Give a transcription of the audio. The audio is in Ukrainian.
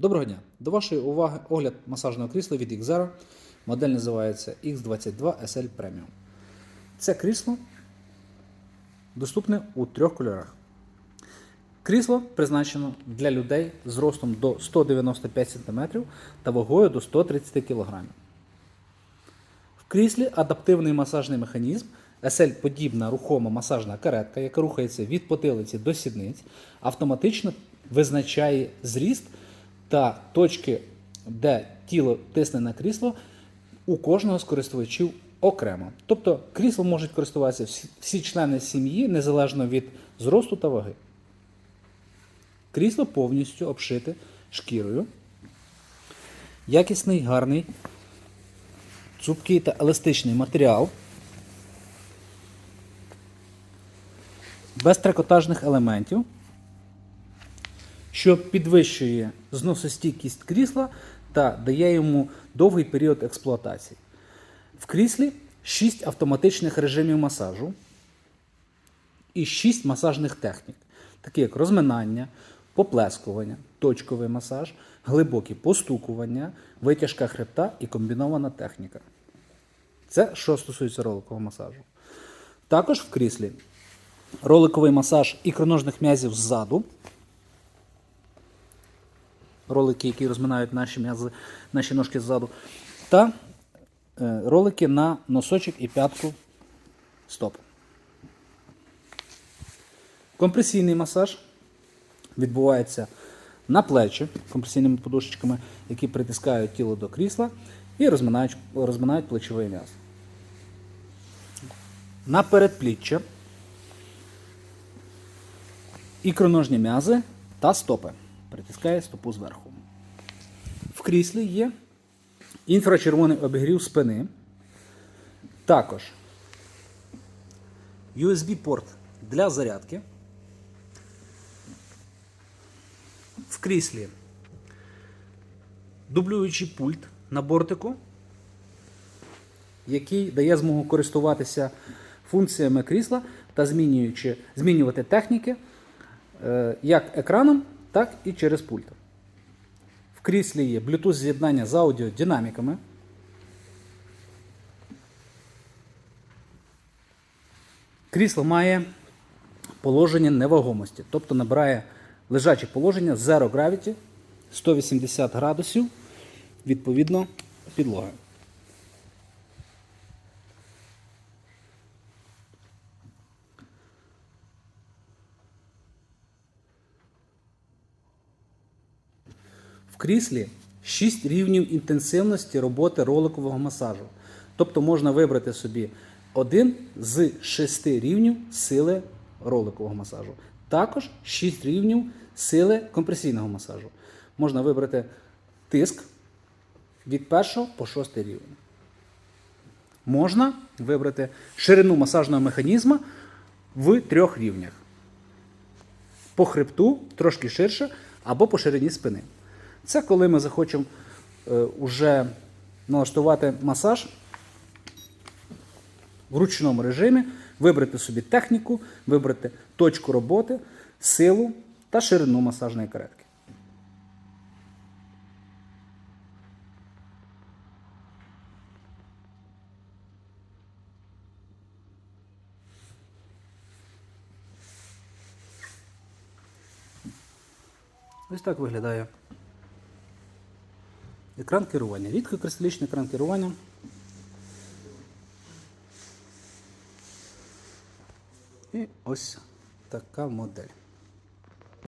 Доброго дня! До вашої уваги огляд масажного крісла від Xero. Модель називається X22 SL Premium. Це крісло доступне у трьох кольорах. Крісло призначено для людей з ростом до 195 см та вагою до 130 кг. В кріслі адаптивний масажний механізм, SL-подібна рухома масажна каретка, яка рухається від потилиці до сідниць, автоматично визначає зріст та точки, де тіло тисне на крісло, у кожного з користувачів окремо. Тобто крісло можуть користуватися всі, всі члени сім'ї незалежно від зросту та ваги. Крісло повністю обшите шкірою. Якісний, гарний, цупкий та еластичний матеріал. Без трикотажних елементів, що підвищує зносостійкість крісла та дає йому довгий період експлуатації. В кріслі 6 автоматичних режимів масажу і 6 масажних технік, такі як розминання, поплескування, точковий масаж, глибокі постукування, витяжка хребта і комбінована техніка. Це що стосується роликового масажу. Також в кріслі роликовий масаж ікроножних м'язів ззаду. Ролики, які розминають наші м'язи, наші ножки ззаду. Та е, ролики на носочок і п'ятку стоп. Компресійний масаж відбувається на плечі компресійними подушечками, які притискають тіло до крісла і розминають, розминають плечовий м'яз. На передпліччя ікроножні м'язи та стопи. Притискає стопу зверху. В кріслі є інфрачервоний обігрів спини. Також USB-порт для зарядки. В кріслі дублюючий пульт на бортику, який дає змогу користуватися функціями крісла та змінюючи, змінювати техніки е, як екраном, так і через пульт. В кріслі є Bluetooth з'єднання з аудіодинаміками. Крісло має положення невагомості, тобто набирає лежаче положення Zero Gravity 180 градусів відповідно підлоги. Кріслі 6 рівнів інтенсивності роботи роликового масажу. Тобто можна вибрати собі один з 6 рівнів сили роликового масажу. Також 6 рівнів сили компресійного масажу. Можна вибрати тиск від 1 по 6 рівень. Можна вибрати ширину масажного механізму в трьох рівнях. По хребту трошки ширше або по ширині спини. Це коли ми захочемо е, уже налаштувати масаж в ручному режимі, вибрати собі техніку, вибрати точку роботи, силу та ширину масажної каретки. Ось так виглядає екран керування. Рідкокристалічний екран керування. І ось така модель.